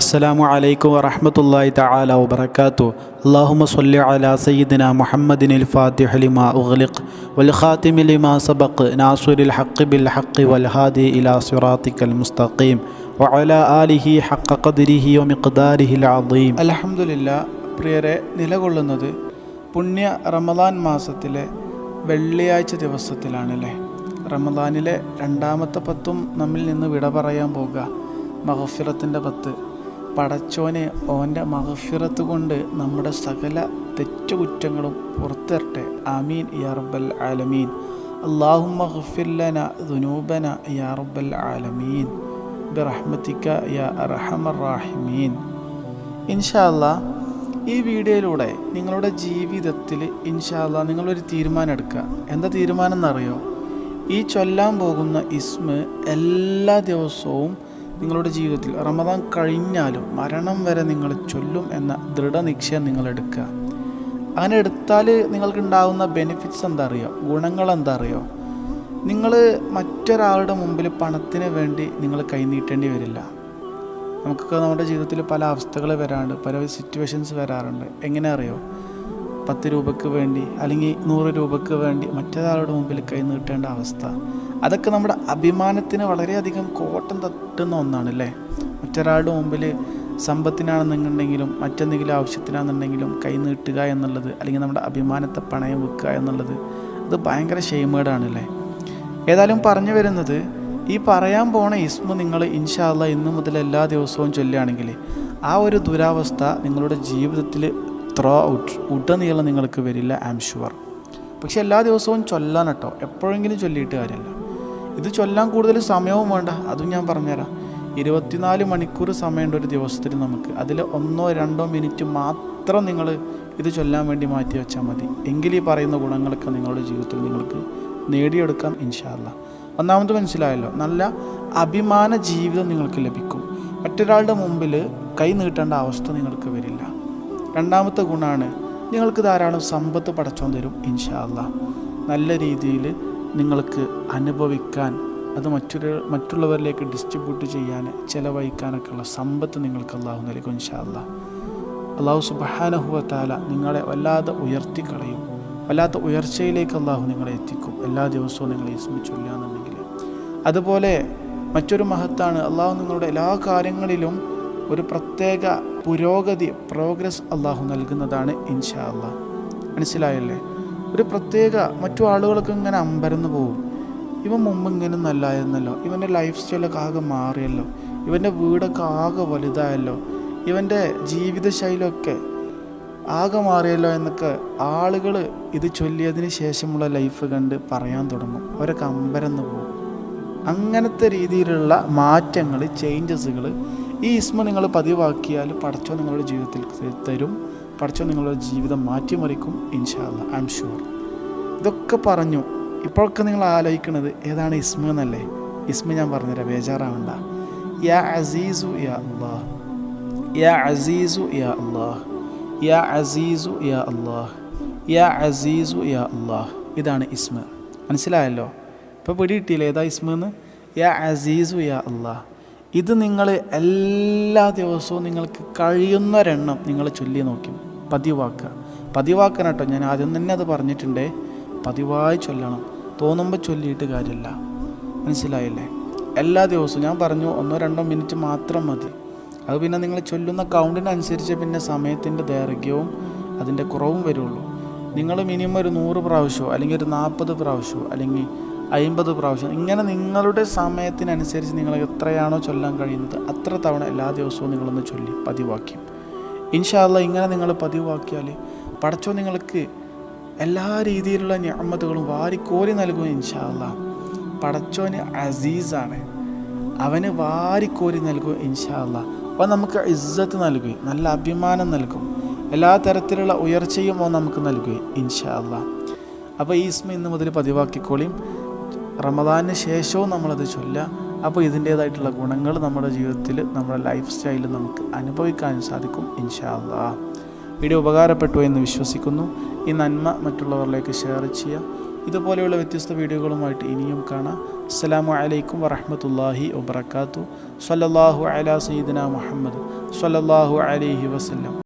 അസ്സാം വലൈക്കും വറഹമത്തല്ലാഹി തആല വബർക്കാത്തു അല്ലാഹുമ്മ സ്വല്ലി അലാ സയ്യിദിന മുഹമ്മദിനിൽ ഫാത്തിഹ ലിമാ ഉഗ്ലിഖ് വൽ ഖാതിമി ലിമാ സബഖ് നാസിറുൽ ഹഖ് ബിൽ ഹഖ് വൽ ഹാദി ഇലാ സിറാത്തിക്കൽ മുസ്തഖീം വഅല ആലിഹി ഹഖ ഖദ്രിഹി വമിഖ്ദാരിഹിൽ അളീം അൽഹംദുലില്ലാ പ്രിയരെ നിലകൊള്ളുന്നത് പുണ്യ റമദാൻ മാസത്തിലെ വെള്ളിയാഴ്ച ദിവസത്തിലാണല്ലേ? റമദാനിലെ രണ്ടാമത്തെ പത്തും നമ്മിൽ നിന്ന് വിട പറയാൻ പോകുക മഹഫിറത്തിന്റെ പത്ത്. പടച്ചോനെ ഓന്റെ മഹഫിറത്ത് കൊണ്ട് നമ്മുടെ സകല തെറ്റുകുറ്റങ്ങളും പുറത്തിരട്ടെ ആമീൻ യാ ആലമീൻ. അള്ളാഹു മഹഫില്ലന ദുനൂബന യാ ആലമീൻ. ബിറഹ്മത്തിക്ക യാ അർഹമർ റാഹിമീൻ. ഇൻഷാല്ലാ ഈ വീഡിയോയിലൂടെ നിങ്ങളുടെ ജീവിതത്തിൽ ഇൻഷാല്ല നിങ്ങളൊരു തീരുമാനം എടുക്കുക. എന്താ തീരുമാനം എന്നറിയോ? ഈ ചൊല്ലാൻ പോകുന്ന ഇസ്മ എല്ലാ ദിവസവും നിങ്ങളുടെ ജീവിതത്തിൽ റമദാൻ കഴിഞ്ഞാലും മരണം വരെ നിങ്ങൾ ചൊല്ലും എന്ന ദൃഢനിശ്ചയം നിങ്ങൾ എടുക്കുക അങ്ങനെ എടുത്താൽ നിങ്ങൾക്ക് ഉണ്ടാകുന്ന ബെനിഫിറ്റ്സ് എന്താ അറിയോ ഗുണങ്ങൾ എന്താ അറിയോ നിങ്ങൾ മറ്റൊരാളുടെ മുമ്പിൽ പണത്തിന് വേണ്ടി നിങ്ങൾ കൈനീട്ടേണ്ടി വരില്ല. നമുക്കൊക്കെ നമ്മുടെ ജീവിതത്തിൽ പല അവസ്ഥകൾ വരാറുണ്ട് പല സിറ്റുവേഷൻസ് വരാറുണ്ട്. എങ്ങനെ അറിയോ? പത്ത് രൂപയ്ക്ക് വേണ്ടി അല്ലെങ്കിൽ നൂറ് രൂപയ്ക്ക് വേണ്ടി മറ്റൊരാളുടെ മുമ്പിൽ കൈ നീട്ടേണ്ട അവസ്ഥ. അതൊക്കെ നമ്മുടെ അഭിമാനത്തിന് വളരെയധികം കോട്ടം തട്ടുന്ന ഒന്നാണ് അല്ലേ മറ്റൊരാളുടെ മുമ്പിൽ സമ്പത്തിനാണെന്നുണ്ടെങ്കിലും മറ്റെന്തെങ്കിലും ആവശ്യത്തിനാണെന്നുണ്ടെങ്കിലും കൈ നീട്ടുക എന്നുള്ളത് അല്ലെങ്കിൽ നമ്മുടെ അഭിമാനത്തെ പണയം വെക്കുക എന്നുള്ളത് അത് ഭയങ്കര ഷെയ്മേഡാണല്ലേ ഏതായാലും പറഞ്ഞു വരുന്നത് ഈ പറയാൻ പോണ ഇസ്മു നിങ്ങൾ ഇൻഷാല്ല ഇന്നു മുതൽ എല്ലാ ദിവസവും ചൊല്ലുകയാണെങ്കിൽ ആ ഒരു ദുരാവസ്ഥ നിങ്ങളുടെ ജീവിതത്തിൽ ത്രോ ഔട്ട് ഉടനീളം നിങ്ങൾക്ക് വരില്ല ഐ ആം ഷുവർ പക്ഷേ എല്ലാ ദിവസവും ചൊല്ലാൻ കേട്ടോ. എപ്പോഴെങ്കിലും ചൊല്ലിയിട്ട് കാര്യമല്ല. ഇത് ചൊല്ലാൻ കൂടുതൽ സമയവും വേണ്ട. അതും ഞാൻ പറഞ്ഞുതരാം. ഇരുപത്തിനാല് മണിക്കൂർ സമയമുണ്ട് ഒരു ദിവസത്തിൽ നമുക്ക്. അതിൽ ഒന്നോ രണ്ടോ മിനിറ്റ് മാത്രം നിങ്ങൾ ഇത് ചൊല്ലാൻ വേണ്ടി മാറ്റി വെച്ചാൽ മതി. എങ്കിൽ ഈ പറയുന്ന ഗുണങ്ങളൊക്കെ നിങ്ങളുടെ ജീവിതത്തിൽ നിങ്ങൾക്ക് നേടിയെടുക്കാം ഇൻഷാല്ല ഒന്നാമത് മനസ്സിലായല്ലോ നല്ല അഭിമാന ജീവിതം നിങ്ങൾക്ക് ലഭിക്കും. മറ്റൊരാളുടെ മുമ്പിൽ കൈ നീട്ടേണ്ട അവസ്ഥ നിങ്ങൾക്ക് വരില്ല. രണ്ടാമത്തെ ഗുണമാണ് നിങ്ങൾക്ക് ധാരാളം സമ്പത്ത് പടച്ചോൻ തരും ഇൻഷാല്ല നല്ല രീതിയിൽ നിങ്ങൾക്ക് അനുഭവിക്കാൻ അത് മറ്റൊരു മറ്റുള്ളവരിലേക്ക് ഡിസ്ട്രിബ്യൂട്ട് ചെയ്യാൻ ചിലവഴിക്കാനൊക്കെയുള്ള സമ്പത്ത് നിങ്ങൾക്ക് അള്ളാഹു നൽകും ഇൻഷാല്ല അള്ളാഹു സുബഹാനഹുവത്താല നിങ്ങളെ വല്ലാതെ ഉയർത്തിക്കളയും വല്ലാത്ത ഉയർച്ചയിലേക്ക് അള്ളാഹു നിങ്ങളെ എത്തിക്കും എല്ലാ ദിവസവും നിങ്ങളെ വിസ്മിച്ചില്ല എന്നുണ്ടെങ്കിൽ അതുപോലെ മറ്റൊരു മഹത്താണ് അള്ളാഹു നിങ്ങളുടെ എല്ലാ കാര്യങ്ങളിലും ഒരു പ്രത്യേക പുരോഗതി പ്രോഗ്രസ് അള്ളാഹു നൽകുന്നതാണ് ഇൻഷാ അള്ളാഹ് മനസ്സിലായല്ലേ? ഒരു പ്രത്യേക മറ്റു ആളുകൾക്ക് ഇങ്ങനെ അമ്പരന്ന് പോകും ഇവൻ മുമ്പ് ഇങ്ങനെ നല്ലായിരുന്നല്ലോ. ഇവന്റെ ലൈഫ് സ്റ്റൈലൊക്കെ ആകെ മാറിയല്ലോ. ഇവന്റെ വീടൊക്കെ ആകെ വലുതായല്ലോ. ഇവന്റെ ജീവിതശൈലിയൊക്കെ ആകെ മാറിയല്ലോ എന്നൊക്കെ ആളുകൾ ഇത് ചൊല്ലിയതിന് ശേഷമുള്ള ലൈഫ് കണ്ട് പറയാൻ തുടങ്ങും. അവരൊക്കെ അമ്പരന്ന് പോകും അങ്ങനത്തെ രീതിയിലുള്ള മാറ്റങ്ങൾ ചേഞ്ചസുകൾ ഈ ഇസ്മ നിങ്ങൾ പതിവാക്കിയാൽ പടച്ചോ നിങ്ങളുടെ ജീവിതത്തിൽ തരും. പടച്ചോ നിങ്ങളുടെ ജീവിതം മാറ്റിമറിക്കും ഇൻഷാല്ല ഐ എം ഷുവർ ഇതൊക്കെ പറഞ്ഞു. ഇപ്പോഴൊക്കെ നിങ്ങൾ ആലോചിക്കുന്നത് ഏതാണ് ഇസ്മ എന്നല്ലേ? ഇസ്മ ഞാൻ പറഞ്ഞുതരാം. ബേജാറാവണ്ട. യാ അസീസു യാ അള്ളാഹ് യാ അസീസു യാ അള്ളാഹ് യാ അസീസു യാ അള്ളാഹ് യാ അസീസു യാ അള്ളാഹ് ഇതാണ് ഇസ്മ മനസ്സിലായല്ലോ? ഇപ്പോൾ പിടി കിട്ടിയില്ലേ ഏതാ ഇസ്മ എന്ന്? യാ അസീസു യാ അള്ളാഹ് ഇത് നിങ്ങൾ എല്ലാ ദിവസവും നിങ്ങൾക്ക് കഴിയുന്നൊരെണ്ണം നിങ്ങൾ ചൊല്ലി നോക്കി. പതിവാക്കുക. പതിവാക്കണം കേട്ടോ. ഞാൻ ആദ്യം തന്നെ അത് പറഞ്ഞിട്ടുണ്ട്. പതിവായി ചൊല്ലണം. തോന്നുമ്പോൾ ചൊല്ലിയിട്ട് കാര്യമില്ല മനസ്സിലായില്ലേ? എല്ലാ ദിവസവും ഞാൻ പറഞ്ഞു ഒന്നോ രണ്ടോ മിനിറ്റ് മാത്രം മതി. അത് പിന്നെ നിങ്ങൾ ചൊല്ലുന്ന കൗണ്ടിനനുസരിച്ച് പിന്നെ സമയത്തിന്റെ ദൈർഘ്യവും അതിന്റെ കുറവും വരുള്ളൂ. നിങ്ങൾ മിനിമം ഒരു നൂറ് പ്രാവശ്യമോ അല്ലെങ്കിൽ ഒരു നാൽപ്പത് പ്രാവശ്യമോ അല്ലെങ്കിൽ അമ്പത് പ്രാവശ്യം. ഇങ്ങനെ നിങ്ങളുടെ സമയത്തിനനുസരിച്ച് നിങ്ങൾ എത്രയാണോ ചൊല്ലാൻ കഴിയുന്നത് അത്ര തവണ എല്ലാ ദിവസവും നിങ്ങളൊന്ന് ചൊല്ലി പതിവാക്യം ഇൻഷാല്ല ഇങ്ങനെ നിങ്ങൾ പതിവാക്കിയാൽ പടച്ചോ നിങ്ങൾക്ക് എല്ലാ രീതിയിലുള്ള ഞാമത്തുകളും വാരിക്കോരി നൽകും ഇൻഷാല്ല പടച്ചോന് അസീസാണ്. അവന് വാരിക്കോരി നൽകും ഇൻഷാല്ല അപ്പോൾ നമുക്ക് ഇസ്സത്ത് നൽകുകയും നല്ല അഭിമാനം നൽകും. എല്ലാ തരത്തിലുള്ള ഉയർച്ചയും അവൻ നമുക്ക് നൽകുകയും ഇൻഷാല്ല അപ്പോൾ ഈ ഇസ്മ ഇന്ന് മുതൽ പതിവാക്കിക്കോളിയും റമദാനിന് ശേഷവും നമ്മളത് ചൊല്ലുക അപ്പോൾ ഇതിന്റേതായിട്ടുള്ള ഗുണങ്ങൾ നമ്മുടെ ജീവിതത്തിൽ നമ്മുടെ ലൈഫ് സ്റ്റൈലിൽ നമുക്ക് അനുഭവിക്കാൻ സാധിക്കും ഇൻഷാ അല്ലാ വീഡിയോ ഉപകാരപ്പെട്ടു എന്ന് വിശ്വസിക്കുന്നു. ഈ നന്മ മറ്റുള്ളവരിലേക്ക് ഷെയർ ചെയ്യുക. ഇതുപോലെയുള്ള വ്യത്യസ്ത വീഡിയോകളുമായിട്ട് ഇനിയും കാണാം. അസ്സലാമു അലൈക്കും വറഹമത്തല്ലാഹി വബർക്കാത്തു സല്ലാഹു അലാ സയ്യിദിന മുഹമ്മദ്. സല്ലാഹു അലൈഹി വസല്ലം.